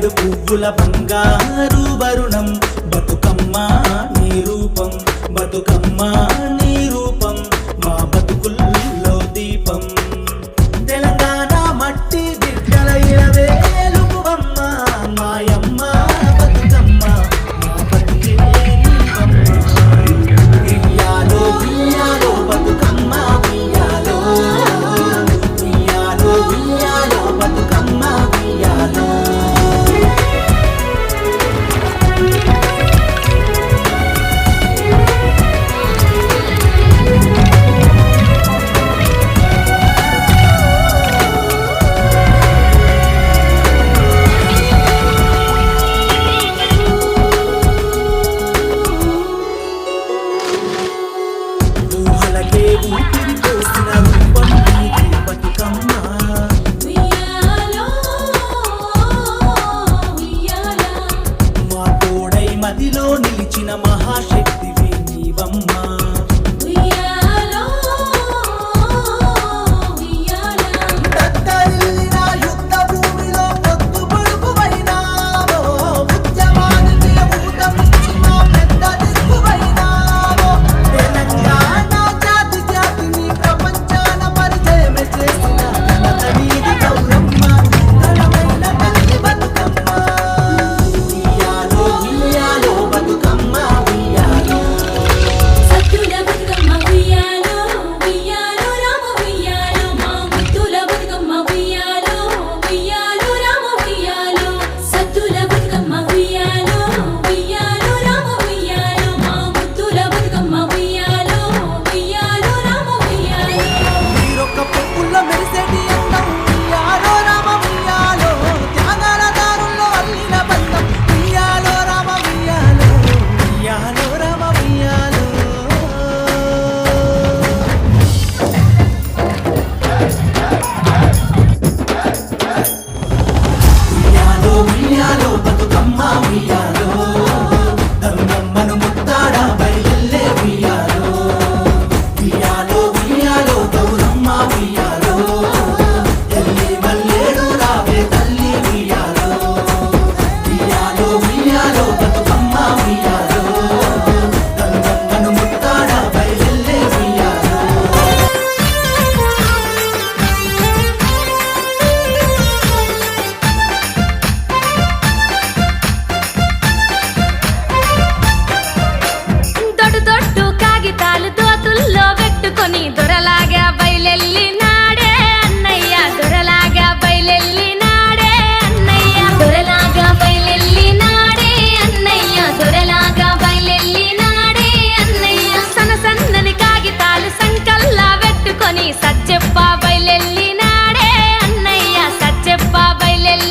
తంగెడు పువ్వుల బంగారు వరుణం. బతుకమ్మ నీ రూపం బతుకమ్మ ఊపిరి పోసిన రూపం నీకు బతుకమ్మా మా తోడై మదిలో నీవమ్మా.